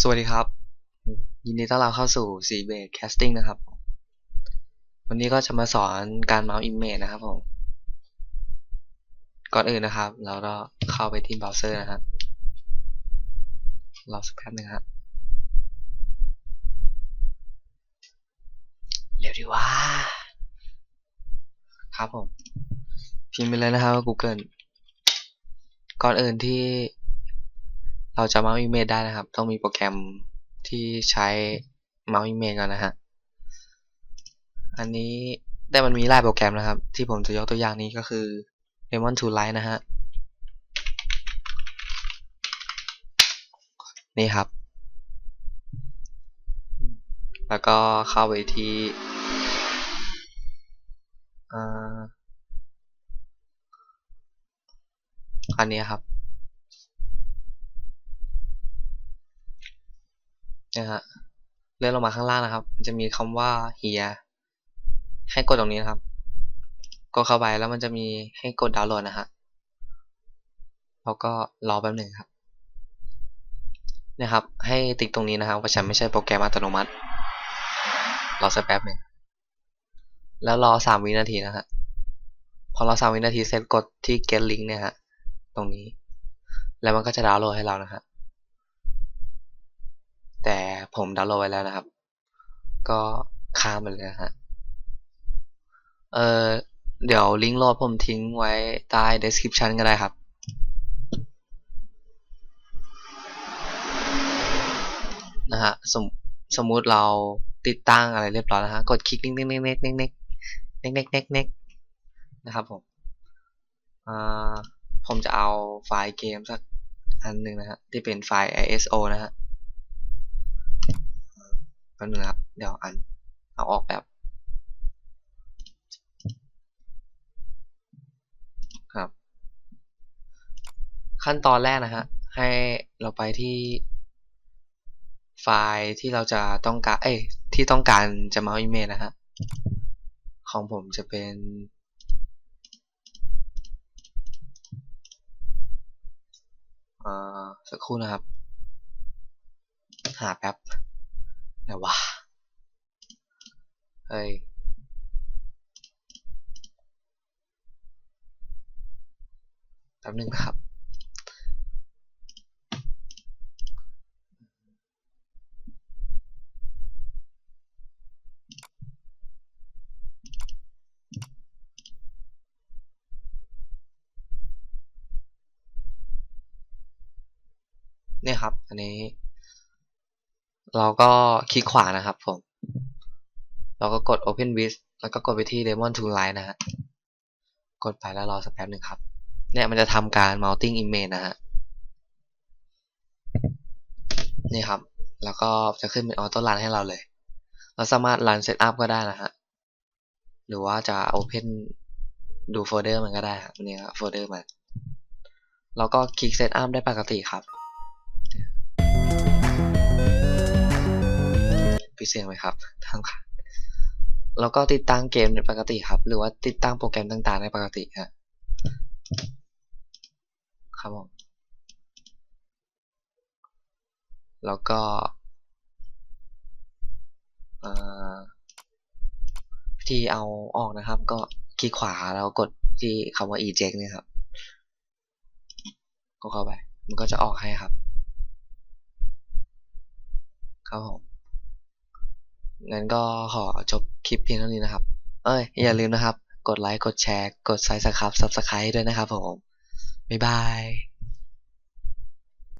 สวัสดีครับ ยินดีต้อนรับเข้าสู่ c b a s Casting นะครับ วันนี้ก็จะมาสอนการเมาส์ Image นะครับผม ก่อนอื่นนะครับ เราก็เข้าไปที่เบราว์เซอร์นะครับรอสักแป๊บนึงครับเร็วดีว่า ครับผม พิมพ์ไปเลยนะครับ Google ก่อนอื่นที่ เราจะมาส์ Image ได้นะครับ ต้องมีโปรแกรมที่ใช้มาส์ Image กันนะฮะ อันนี้แต่มันมีหลายโปรแกรมนะครับ ที่ผมจะยกตัวอย่างนี้ก็คือ Lemon to Light นะฮะ นี่ครับ แล้วก็เข้าไปที่อันนี้ครับ นะฮะเลื่อนลงมาข้างล่างนะครับ มันจะมีคำว่า here ให้กดตรงนี้นะครับ กดเข้าไปแล้วมันจะมีให้กดดาวน์โหลดนะฮะแล้วก็รอแป๊บหนึ่งครับนะครับ ให้ติ๊กตรงนี้นะครับว่าฉันไม่ใช่โปรแกรมอัตโนมัติ รอสักแป๊บหนึ่งแล้วรอสามวินาทีนะฮะพอรอสามวินาทีเสร็จกดที่ get link เนี่ยฮะ ตรงนี้ แล้วมันก็จะดาวน์โหลดให้เรานะฮะแต่ ผมดาวน์โหลดไว้แล้วนะครับ ก็ข้ามไปเลยฮะเออเดี๋ยวลิงก์โหลดผมทิ้งไว้ใต้ description ก็ได้ครับ นะฮะสมสมมุติเราติดตั้งอะไรเรียบร้อยแล้วฮะ กดคลิกนิกนิกนิกนิกนิกนิกนิกนิกนิกนิกนะครับผมอ่าผมจะเอาไฟล์เกมสักอันหนึ่งนะฮะที่เป็นไฟล์ ISO นะฮะ แป๊บนึงครับ เดี๋ยวอัน เอาออกแบบครับ ขั้นตอนแรกนะฮะ ให้เราไปที่ไฟล์ที่เราจะต้องการ เอ้ย ที่ต้องการจะมาอิมเมจนะฮะ ของผมจะเป็นอ่าสักครู่นะครับ หาแป๊บ ไหนวะ เฮ้ย แป๊บหนึงนะครับ เนี่ยครับ อันนี้ เราก็คลิกขวานะครับผม เราก็กด Open with แล้วก็กดไปที่ Lemon to Light นะฮะ กดไปแล้วรอสักแป๊บหนึ่งครับ เนี่ยมันจะทำการ mounting image นะฮะ นี่ครับ แล้วก็จะขึ้นเป็น auto run ให้เราเลย เราสามารถ run setup ก็ได้นะฮะ หรือว่าจะ open ดูโฟลเดอร์มันก็ได้ครับนี่ครับโฟลเดอร์มัน แล้วก็คลิก setup ได้ปกติครับ ปิเสียงไหมครับทางค่ะแล้วก็ติดตั้งเกมในปกติครับ หรือว่าติดตั้งโปรแกรมต่างๆในปกติฮะครับผมแล้วก็วิธีเอาออกนะครับ ก็คลิกขวาแล้วกดที่คำว่า eject เนี่ยครับก็เข้าไป มันก็จะออกให้ครับครับผม งั้นก็ขอจบคลิปเพียงเท่านี้นะครับ เอ้ย อย่าลืมนะครับ กดไลค์ กดแชร์ กดไซส์สครับซับสไครต์ด้วยนะครับผม บ๊ายบาย